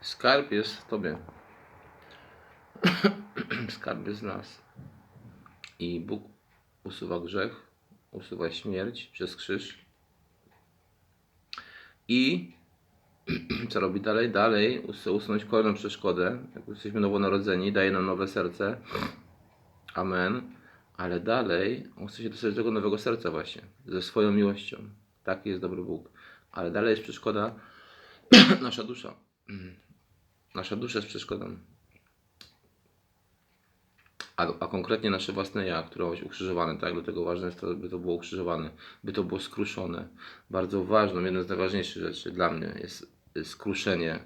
Skarb jest w tobie. Skarb jest w nas. I Bóg usuwa grzech, usuwa śmierć przez krzyż. I co robi dalej? Dalej usunąć kolejną przeszkodę. Jak jesteśmy nowonarodzeni, daje nam nowe serce. Amen. Ale dalej on chce się dostać do tego nowego serca właśnie. Ze swoją miłością. Taki jest dobry Bóg. Ale dalej jest przeszkoda nasza dusza. Nasza dusza jest przeszkodą. A, a konkretnie nasze własne ja, które ma ukrzyżowane, tak? Dlatego ważne jest to, by to było ukrzyżowane, by to było skruszone. Bardzo ważną, jedną z najważniejszych rzeczy dla mnie jest skruszenie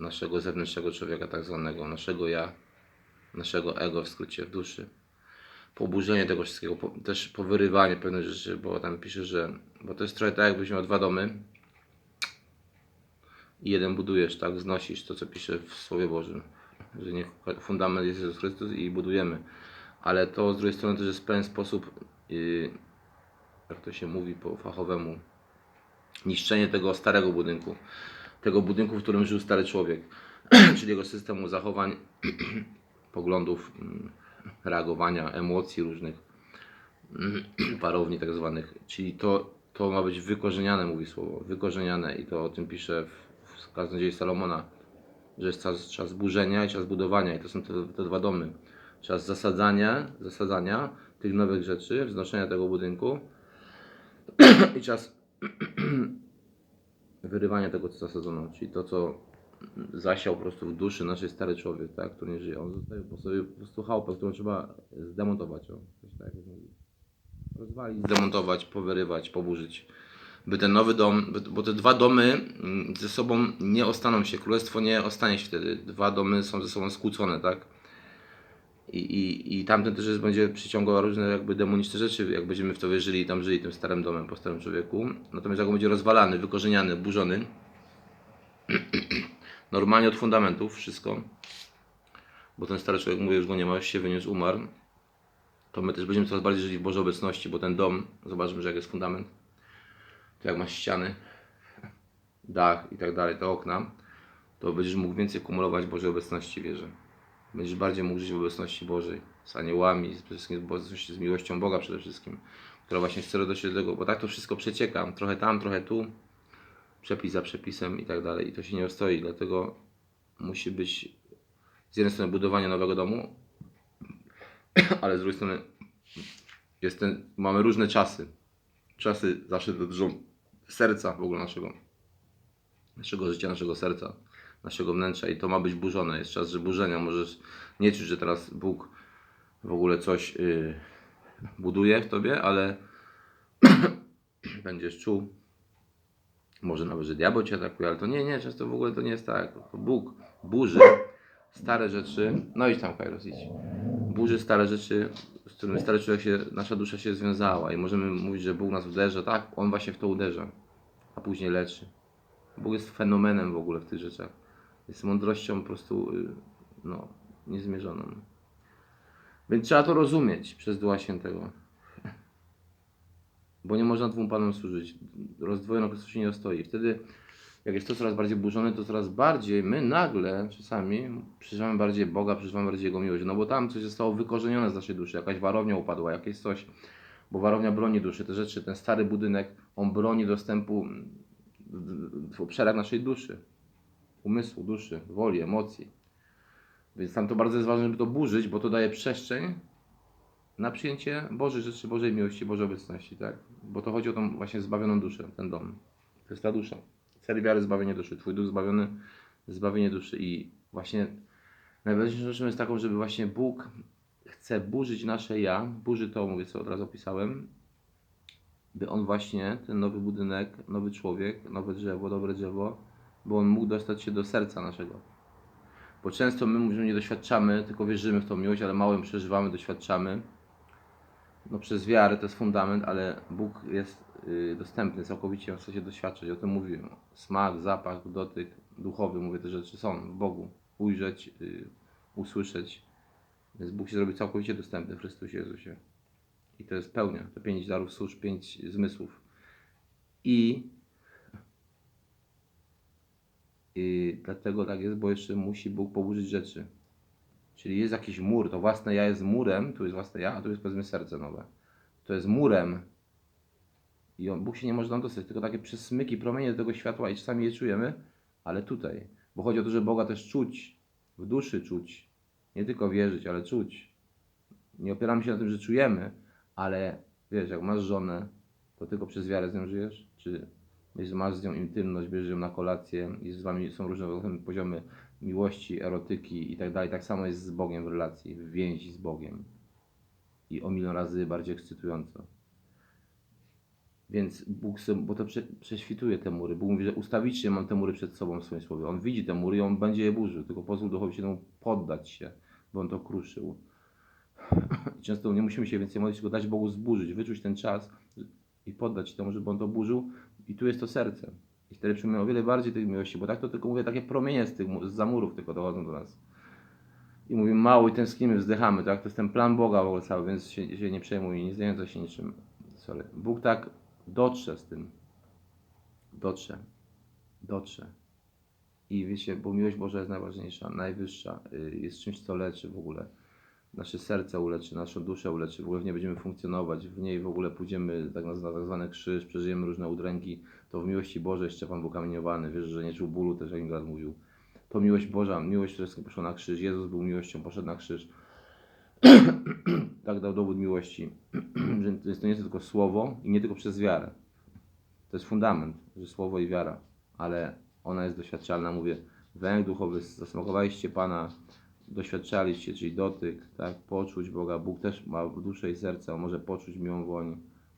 naszego zewnętrznego człowieka, tak zwanego, naszego ja, naszego ego w skrócie, w duszy. Poburzenie tego wszystkiego, po, też powyrywanie pewnych rzeczy, bo tam pisze, że, bo to jest trochę tak, jakbyś miał dwa domy i jeden budujesz, tak, znosisz to, co pisze w Słowie Bożym, że niech fundament jest Jezus Chrystus i budujemy. Ale to z drugiej strony też jest w pewien sposób, yy, jak to się mówi po fachowemu, niszczenie tego starego budynku. Tego budynku, w którym żył stary człowiek, czyli jego systemu zachowań, poglądów, mm, reagowania, emocji różnych, parowni tak zwanych. Czyli to, to ma być wykorzeniane, mówi słowo, wykorzeniane i to o tym pisze w kaznodziei Salomona, że jest czas, czas burzenia i czas budowania i to są te, te dwa domy. Czas zasadzania, zasadzania tych nowych rzeczy, wznoszenia tego budynku i czas wyrywania tego, co zasadzono, czyli to, co zasiał po prostu w duszy naszej stary człowiek, tak, który nie żyje. On zostawił po sobie po prostu chałupę, którą trzeba zdemontować. O, coś tak. Rozwalić, zdemontować, powyrywać, poburzyć. By ten nowy dom, bo te dwa domy mm, ze sobą nie ostaną się, królestwo nie ostanie się wtedy. Dwa domy są ze sobą skłócone, tak? I, i, i tamten też jest, będzie przyciągał różne jakby demoniczne rzeczy, jak będziemy w to wierzyli i tam żyli tym starym domem po starym człowieku. Natomiast jak on będzie rozwalany, wykorzeniany, burzony, normalnie od fundamentów wszystko, bo ten stary człowiek, mówię, już go nie ma, już się wyniósł, umarł, to my też będziemy coraz bardziej żyli w Bożej obecności, bo ten dom, zobaczmy, że jak jest fundament, jak masz ściany, dach i tak dalej, te okna, to będziesz mógł więcej kumulować Bożej obecności, wierzę. Będziesz bardziej mógł żyć w obecności Bożej, z aniołami, z, wszystkim z miłością Boga przede wszystkim, która właśnie chce dojść do tego, bo tak to wszystko przecieka, trochę tam, trochę tu, przepis za przepisem i tak dalej i to się nie ostoi, dlatego musi być z jednej strony budowanie nowego domu, ale z drugiej strony jest ten, mamy różne czasy. Czasy zawsze dotyczą serca w ogóle naszego, naszego życia, naszego serca, naszego wnętrza i to ma być burzone. Jest czas że burzenia. Możesz nie czuć, że teraz Bóg w ogóle coś yy, buduje w tobie, ale będziesz czuł, może nawet, że diabeł cię atakuje, ale to nie, nie, często w ogóle to nie jest tak. Bóg burzy stare rzeczy. No idź tam, Kairos, idź. Burzy stare rzeczy, z którymi stary człowiek się, nasza dusza się związała i możemy mówić, że Bóg nas uderza. Tak, On właśnie w to uderza, a później leczy. Bóg jest fenomenem w ogóle w tych rzeczach. Jest mądrością po prostu, y, no, niezmierzoną. Więc trzeba to rozumieć przez Ducha Świętego. Bo nie można dwóm panom służyć. Rozdwojono Chrystus się nie ostoi. Wtedy, jak jest to coraz bardziej burzone, to coraz bardziej my nagle czasami przeżywamy bardziej Boga, przeżywamy bardziej Jego miłość. No bo tam coś zostało wykorzenione z naszej duszy. Jakaś warownia upadła, jakieś coś. Bo warownia broni duszy. Te rzeczy, ten stary budynek, on broni dostępu w- w obszarach naszej duszy. Umysłu, duszy, woli, emocji. Więc tam to bardzo jest ważne, żeby to burzyć, bo to daje przestrzeń na przyjęcie Bożej rzeczy, Bożej miłości, Bożej obecności, tak? Bo to chodzi o tą właśnie zbawioną duszę, ten dom. To jest ta dusza. Cel wiary zbawienie duszy, Twój duch zbawiony, zbawienie duszy. I właśnie najważniejszą rzeczą jest taką, żeby właśnie Bóg chce burzyć nasze ja, burzy to, mówię co od razu opisałem, by On właśnie, ten nowy budynek, nowy człowiek, nowe drzewo, dobre drzewo, by On mógł dostać się do serca naszego. Bo często my mówimy, nie doświadczamy, tylko wierzymy w tą miłość, ale mało ją przeżywamy, doświadczamy. No przez wiarę to jest fundament, ale Bóg jest y, dostępny całkowicie, on chce się doświadczać, o tym mówiłem. Smak, zapach, dotyk duchowy, mówię, te rzeczy są w Bogu. Ujrzeć, y, usłyszeć. Więc Bóg się zrobi całkowicie dostępny w Chrystusie Jezusie. I to jest pełnia, te pięć darów służb, pięć zmysłów. I I dlatego tak jest, bo jeszcze musi Bóg poburzyć rzeczy. Czyli jest jakiś mur, to własne ja jest murem, tu jest własne ja, a tu jest powiedzmy serce nowe. To jest murem. I on, Bóg się nie może nam dostać, tylko takie przesmyki, promienie do tego światła i czasami je czujemy, ale tutaj. Bo chodzi o to, że Boga też czuć, w duszy czuć. Nie tylko wierzyć, ale czuć. Nie opieramy się na tym, że czujemy, ale wiesz, jak masz żonę, to tylko przez wiarę z nią żyjesz? Czy jeśli masz z nią intymność, bierzesz ją na kolację i z wami są różne poziomy miłości, erotyki i tak dalej. Tak samo jest z Bogiem w relacji, w więzi z Bogiem. I o milion razy bardziej ekscytująco. Więc Bóg, bo to prze, prześwituje te mury. Bóg mówi, że ustawicznie mam te mury przed sobą w swoim słowie. On widzi te mury i on będzie je burzył. Tylko pozwól Duchowi się temu poddać się, bo on to kruszył. Często nie musimy się więcej modlić, tylko dać Bogu zburzyć, wyczuć ten czas i poddać się temu, żeby on to burzył. I tu jest to serce. I wtedy przyjmujemy o wiele bardziej tej miłości, bo tak to tylko mówię, takie promienie z tych zamurów tylko dochodzą do nas. I mówimy mało i tęsknimy, wzdychamy, tak? To jest ten plan Boga w ogóle cały, więc się, się nie przejmuj, nie zdając się niczym. Sorry. Bóg tak dotrze z tym. Dotrze. Dotrze. I wiecie, bo miłość Boża jest najważniejsza, najwyższa, y, jest czymś, co leczy w ogóle. Nasze serce uleczy, naszą duszę uleczy, w ogóle w niej będziemy funkcjonować, w niej w ogóle pójdziemy tak na, na tak zwany krzyż, przeżyjemy różne udręki, to w miłości Bożej Szczepan był kamieniowany, wiesz, że nie czuł bólu, też jak Ingrid mówił. To miłość Boża, miłość, która poszła na krzyż, Jezus był miłością, poszedł na krzyż. tak dał dowód miłości, że jest, to nie tylko słowo i nie tylko przez wiarę. To jest fundament, że słowo i wiara, ale ona jest doświadczalna, mówię, węg duchowy, zasmakowaliście Pana, doświadczaliście, czyli dotyk, tak, poczuć Boga. Bóg też ma duszę i serce, on może poczuć miłą woń.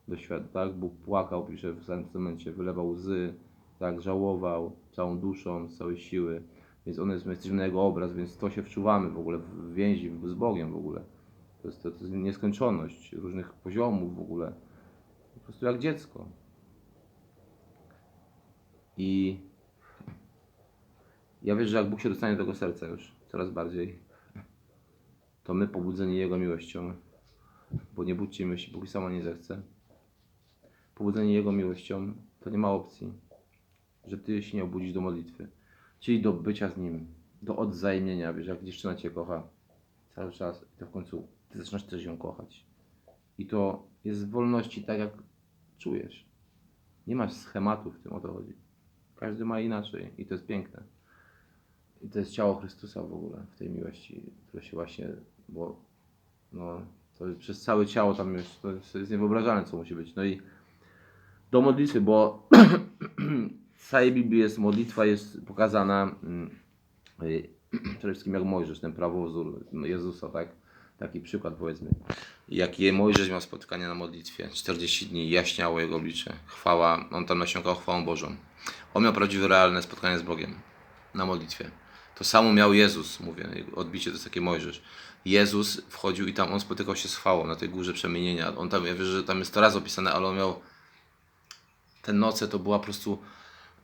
Doświad, tak, Bóg płakał, pisze w Starym Testamencie, wylewał łzy, tak, żałował całą duszą, z całej siły. Więc on jest, my jesteśmy na jego obraz, więc to się wczuwamy w ogóle w więzi z Bogiem w ogóle. To jest, to, jest nieskończoność różnych poziomów w ogóle. Po prostu jak dziecko. I ja wierzę, że jak Bóg się dostanie do tego serca już coraz bardziej, to my pobudzeni Jego miłością, bo nie budźcie miłości, Bóg sama nie zechce. Pobudzeni Jego miłością, to nie ma opcji, że Ty się nie obudzisz do modlitwy. Czyli do bycia z Nim, do odzajemnienia, wiesz, jak dziewczyna Cię kocha cały czas i to w końcu Ty zaczynasz też ją kochać. I to jest w wolności tak, jak czujesz. Nie masz schematu w tym, o to chodzi. Każdy ma inaczej i to jest piękne. I to jest ciało Chrystusa w ogóle, w tej miłości, które się właśnie, bo no, to przez całe ciało tam jest, to jest niewyobrażalne, co musi być. No i do modlitwy, bo w całej Biblii jest modlitwa, jest pokazana mm, y, przede wszystkim jak Mojżesz, ten prawowzór Jezusa, tak? Taki przykład powiedzmy. Jakie Mojżesz miał spotkanie na modlitwie. 40 dni jaśniało jego oblicze. Chwała, on tam nasiąkał chwałą Bożą. On miał prawdziwe, realne spotkanie z Bogiem na modlitwie. To samo miał Jezus, mówię, odbicie to jest takie Mojżesz. Jezus wchodził i tam on spotykał się z chwałą na tej górze przemienienia. On tam, ja wierzę, że tam jest to raz opisane, ale on miał te noce to była po prostu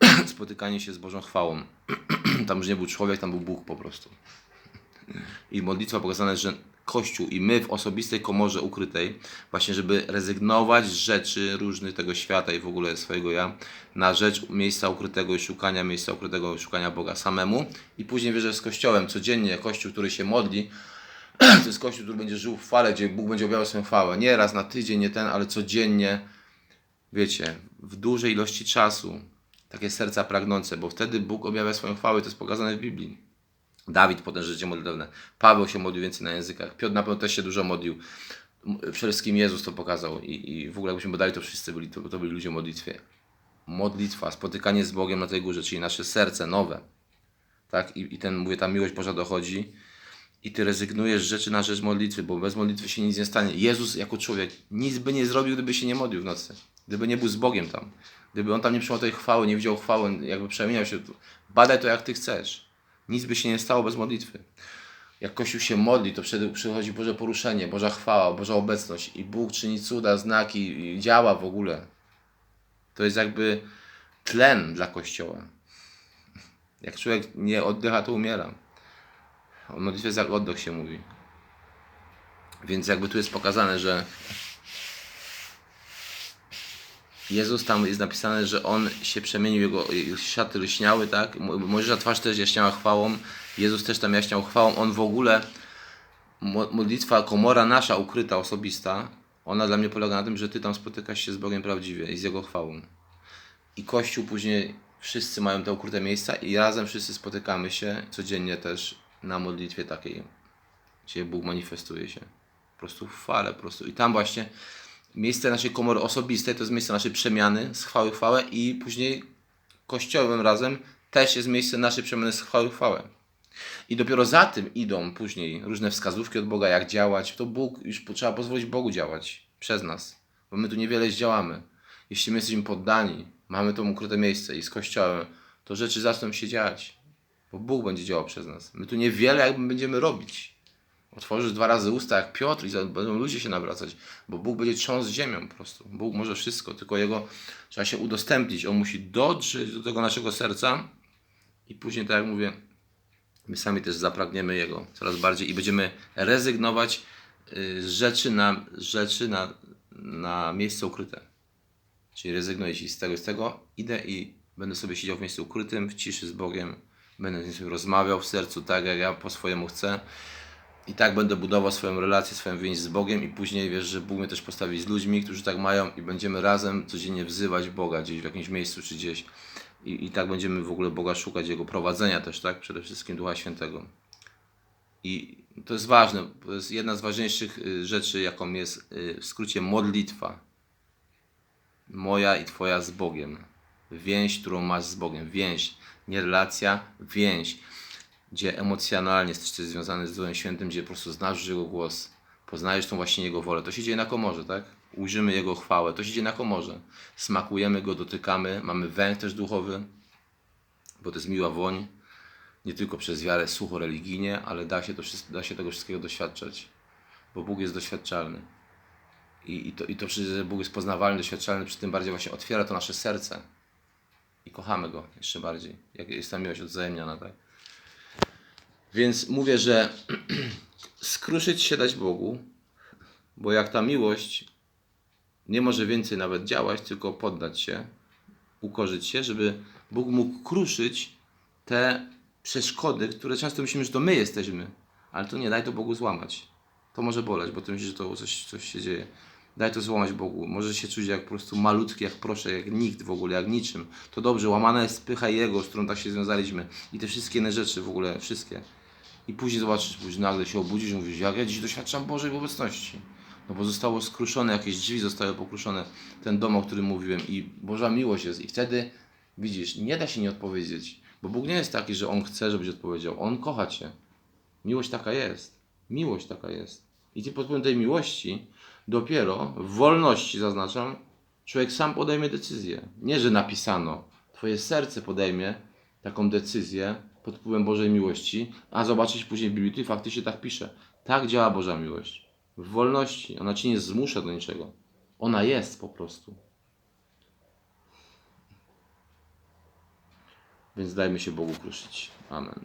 spotykanie się z Bożą chwałą. tam już nie był człowiek, tam był Bóg po prostu. I modlitwa pokazana że Kościół i my w osobistej komorze ukrytej, właśnie żeby rezygnować z rzeczy różnych tego świata i w ogóle swojego ja, na rzecz miejsca ukrytego i szukania miejsca ukrytego szukania Boga samemu. I później wierzę z Kościołem codziennie, Kościół, który się modli, to jest Kościół, który będzie żył w chwale, gdzie Bóg będzie objawiał swoją chwałę. Nie raz na tydzień, nie ten, ale codziennie, wiecie, w dużej ilości czasu, takie serca pragnące, bo wtedy Bóg objawia swoją chwałę, to jest pokazane w Biblii. Dawid potem życie modlitewne. Paweł się modlił więcej na językach. Piotr na pewno też się dużo modlił. Przede wszystkim Jezus to pokazał i, i w ogóle jakbyśmy badali, to wszyscy byli, to, to byli ludzie w modlitwie. Modlitwa, spotykanie z Bogiem na tej górze, czyli nasze serce nowe. Tak? I, I ten, mówię, ta miłość Boża dochodzi i ty rezygnujesz z rzeczy na rzecz modlitwy, bo bez modlitwy się nic nie stanie. Jezus jako człowiek nic by nie zrobił, gdyby się nie modlił w nocy. Gdyby nie był z Bogiem tam. Gdyby on tam nie przyjął tej chwały, nie widział chwały, jakby przemieniał się. Badaj to jak ty chcesz. Nic by się nie stało bez modlitwy. Jak Kościół się modli, to wtedy przychodzi Boże poruszenie, Boża chwała, Boża obecność i Bóg czyni cuda, znaki i działa w ogóle. To jest jakby tlen dla Kościoła. Jak człowiek nie oddycha, to umiera. O modlitwie jak oddech się mówi. Więc jakby tu jest pokazane, że Jezus tam jest napisane, że on się przemienił, jego, szaty lśniały, tak? Mo- Mojżesza twarz też jaśniała chwałą, Jezus też tam jaśniał chwałą. On w ogóle, mo- modlitwa, komora nasza ukryta, osobista, ona dla mnie polega na tym, że ty tam spotykasz się z Bogiem prawdziwie i z Jego chwałą. I Kościół później, wszyscy mają te ukryte miejsca i razem wszyscy spotykamy się codziennie też na modlitwie takiej, gdzie Bóg manifestuje się. Po prostu w chwale, po prostu. I tam właśnie miejsce naszej komory osobistej to jest miejsce naszej przemiany z chwały chwałę i później kościołem razem też jest miejsce naszej przemiany z chwały chwałę. I dopiero za tym idą później różne wskazówki od Boga, jak działać. To Bóg, już trzeba pozwolić Bogu działać przez nas, bo my tu niewiele zdziałamy. Jeśli my jesteśmy poddani, mamy to ukryte miejsce i z Kościołem, to rzeczy zaczną się dziać, bo Bóg będzie działał przez nas. My tu niewiele jakby będziemy robić. Otworzysz dwa razy usta jak Piotr i będą ludzie się nawracać, bo Bóg będzie trząsł ziemią po prostu. Bóg może wszystko, tylko Jego trzeba się udostępnić. On musi dotrzeć do tego naszego serca i później, tak jak mówię, my sami też zapragniemy Jego coraz bardziej i będziemy rezygnować y, z rzeczy na, rzeczy na, na miejsce ukryte. Czyli rezygnuję z tego z tego, idę i będę sobie siedział w miejscu ukrytym, w ciszy z Bogiem, będę z nim rozmawiał w sercu tak, jak ja po swojemu chcę. I tak będę budował swoją relację, swoją więź z Bogiem i później wiesz, że Bóg mnie też postawi z ludźmi, którzy tak mają i będziemy razem codziennie wzywać Boga gdzieś w jakimś miejscu czy gdzieś. I, I tak będziemy w ogóle Boga szukać, Jego prowadzenia też, tak? Przede wszystkim Ducha Świętego. I to jest ważne, to jest jedna z ważniejszych y, rzeczy, jaką jest y, w skrócie modlitwa. Moja i Twoja z Bogiem. Więź, którą masz z Bogiem. Więź, nie relacja, więź gdzie emocjonalnie jesteś związany z Duchem Świętym, gdzie po prostu znasz Jego głos, poznajesz tą właśnie Jego wolę. To się dzieje na komorze, tak? Ujrzymy Jego chwałę, to się dzieje na komorze. Smakujemy Go, dotykamy, mamy węch też duchowy, bo to jest miła woń, nie tylko przez wiarę sucho religijnie, ale da się, to, da się tego wszystkiego doświadczać, bo Bóg jest doświadczalny. I, i, to, I to, że Bóg jest poznawalny, doświadczalny, przy tym bardziej właśnie otwiera to nasze serce i kochamy Go jeszcze bardziej, jak jest ta miłość odwzajemniona, tak? Więc mówię, że skruszyć się dać Bogu, bo jak ta miłość nie może więcej nawet działać, tylko poddać się, ukorzyć się, żeby Bóg mógł kruszyć te przeszkody, które często myślimy, że to my jesteśmy, ale to nie, daj to Bogu złamać. To może boleć, bo ty myślisz, że to coś, coś się dzieje. Daj to złamać Bogu. Może się czuć jak po prostu malutki, jak proszę, jak nikt w ogóle, jak niczym. To dobrze, łamana jest pycha Jego, z którą tak się związaliśmy. I te wszystkie inne rzeczy w ogóle, wszystkie. I później zobaczysz, później nagle się obudzisz i mówisz, jak ja dziś doświadczam Bożej obecności. No bo zostało skruszone, jakieś drzwi zostały pokruszone, ten dom, o którym mówiłem i Boża miłość jest. I wtedy widzisz, nie da się nie odpowiedzieć, bo Bóg nie jest taki, że On chce, żebyś odpowiedział. On kocha Cię. Miłość taka jest. Miłość taka jest. I Ty pod wpływem tej miłości dopiero w wolności, zaznaczam, człowiek sam podejmie decyzję. Nie, że napisano. Twoje serce podejmie taką decyzję pod wpływem Bożej miłości, a zobaczyć później w Biblii, faktycznie tak pisze. Tak działa Boża miłość. W wolności. Ona Cię nie zmusza do niczego. Ona jest po prostu. Więc dajmy się Bogu kruszyć. Amen.